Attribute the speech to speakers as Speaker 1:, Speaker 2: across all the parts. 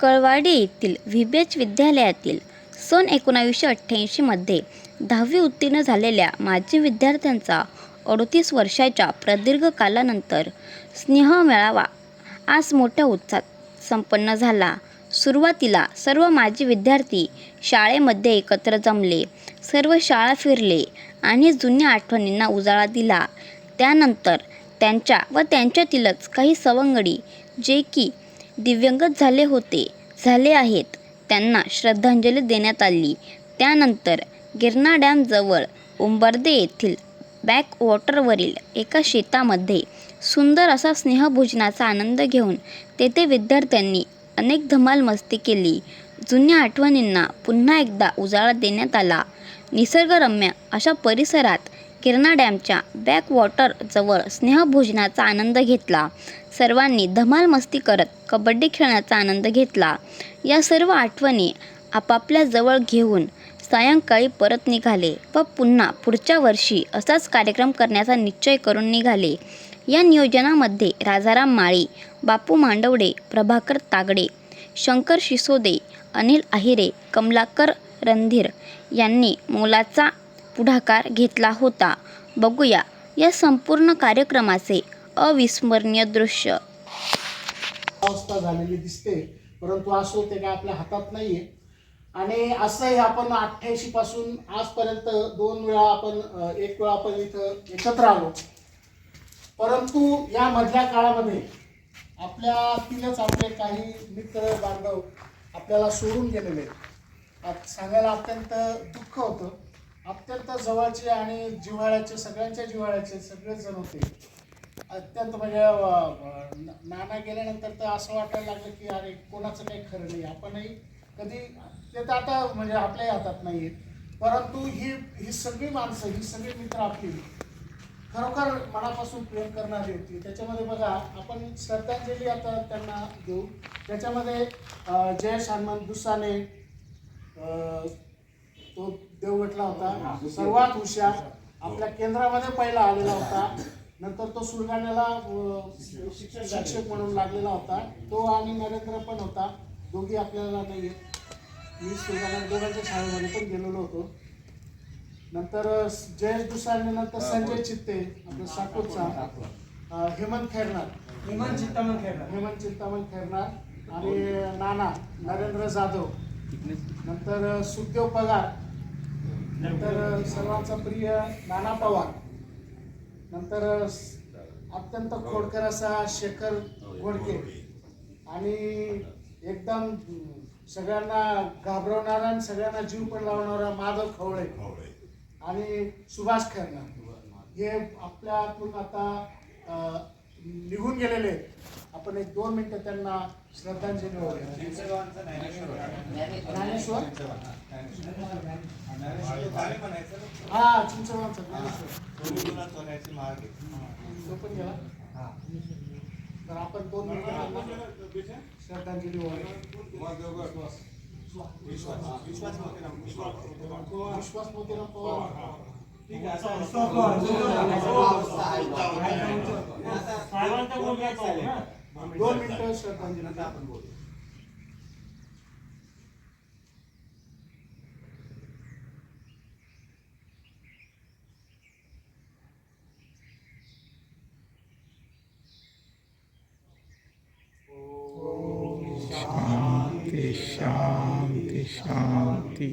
Speaker 1: कळवाडी येथील व्हीबीएच विद्यालयातील सन एकोणावीसशे अठ्ठ्याऐंशीमध्ये दहावी उत्तीर्ण झालेल्या माजी विद्यार्थ्यांचा अडतीस वर्षाच्या प्रदीर्घ कालानंतर स्नेह मिळावा आज मोठ्या उत्साहात संपन्न झाला. सुरुवातीला सर्व माजी विद्यार्थी शाळेमध्ये एकत्र जमले. सर्व शाळा फिरले आणि जुन्या आठवणींना उजाळा दिला. त्यानंतर त्यांच्या व त्यांच्यातीलच काही सवंगडी, जे की दिव्यंगत झाले होते, झाले आहेत, त्यांना श्रद्धांजली देण्यात आली. त्यानंतर गिरणा डॅमजवळ उंबर्दे येथील बॅकवॉटरवरील एका शेतामध्ये सुंदर असा स्नेहभोजनाचा आनंद घेऊन तेथे विद्यार्थ्यांनी अनेक धमाल मस्ती केली. जुन्या आठवणींना पुन्हा एकदा उजाळा देण्यात आला. निसर्गरम्य अशा परिसरात किरणा डॅमच्या बॅकवॉटरजवळ स्नेहभोजनाचा आनंद घेतला. सर्वांनी धमाल मस्ती करत कबड्डी खेळण्याचा आनंद घेतला. या सर्व आठवणी आपापल्या जवळ घेऊन सायंकाळी परत निघाले व पुन्हा पुढच्या वर्षी असाच कार्यक्रम करण्याचा निश्चय करून निघाले. या नियोजनामध्ये राजाराम माळी, बापू मांडवडे, प्रभाकर तागडे, शंकर शिसोदे, अनिल आहिरे, कमलाकर रणधीर यांनी मोलाचा पुढाकार घेतला होता. बघूया या संपूर्ण कार्यक्रमाचे अविस्मरणीय दृश्य.
Speaker 2: अवस्था झालेली दिसते. परंतु असो ते काय आपल्या हातात नाहीये. आणि असंही आपण अठ्ठ्याऐंशी पासून आजपर्यंत दोन वेळा आपण एक वेळा आपण इथं एकत्र आलो. परंतु या मधल्या काळामध्ये आपल्यातीलच आपले काही मित्र बांधव आपल्याला सोडून गेलेले सांगायला अत्यंत दुःख होतं. अत्यंत जवळचे आणि जिव्हाळ्याचे सगळ्यांच्या जिव्हाळ्याचे सगळेच जण होते. अत्यंत म्हणजे नाना गेल्यानंतर तर असं वाटायला लागलं की अरे कोणाचं काही खरं नाही आपणही कधी ते तर आता म्हणजे आपल्याही हातात नाही आहेत परंतु ही ही सगळी माणसं ही सगळी मित्र आपली खरोखर मनापासून प्रेम करणारी होती. त्याच्यामध्ये बघा आपण श्रद्धांजली आता त्यांना देऊ. त्याच्यामध्ये जयश जयेश हनुमान दुसाने देवगटला होता. सर्वात हुशार आपल्या केंद्रामध्ये पहिला आलेला होता. नंतर तो सुरगाण्याला अ, शिक्षक म्हणून लागलेला होता. तो आणि नरेंद्र पण होता. दोघी आपल्याला नाही मी सुरगाणा दोघांच्या शाळेमध्ये पण गेलेलो होतो. नंतर जयेश दुसाने नंतर संजय चित्ते आपल्या साकोरचा हेमंत खैरनार
Speaker 3: विमान चित्तामण खेळणार
Speaker 2: हेमंत चिंतामण खैरनार आणि नाना नरेंद्र जाधव. नंतर सुखदेव पगार. नंतर सर्वांचा प्रिय नाना पवार. नंतर अत्यंत खोडकर असा शेखर घोडके. आणि एकदम सगळ्यांना घाबरवणारा आणि सगळ्यांना जीव पण लावणारा माधव खवळे. आणि सुभाष खैरनार. हे आपल्यातून आता निघून गेलेले. आपण एक दोन मिनिटं त्यांना श्रद्धांजली ज्ञानेश्वर? हा तो पण गेला तर आपण दोन मिनिटं श्रद्धांजली वाहूया. विश्वास मोतीराम पवार.
Speaker 3: साहेबांचा मुलगा तो ना
Speaker 2: दोन मिनिटं श्रद्धांजली आपण बोलू
Speaker 4: शांती शांती.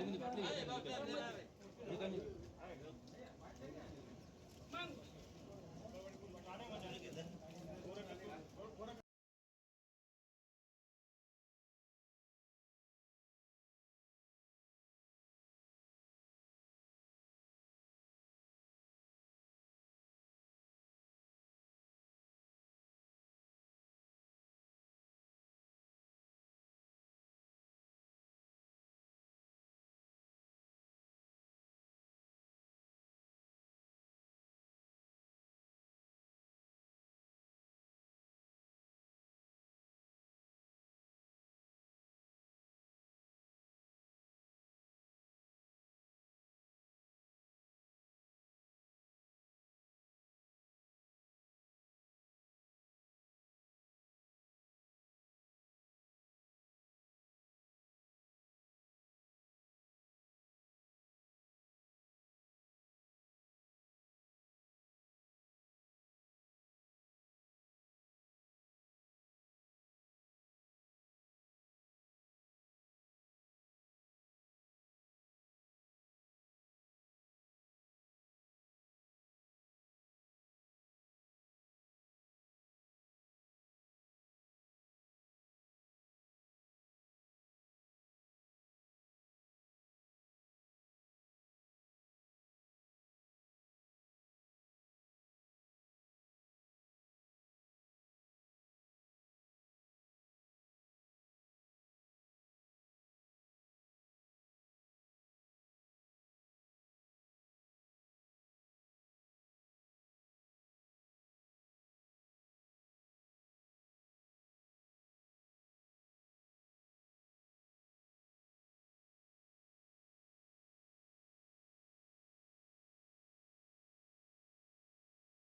Speaker 4: Hadi
Speaker 2: beni bekleyin. Hadi beni bekleyin.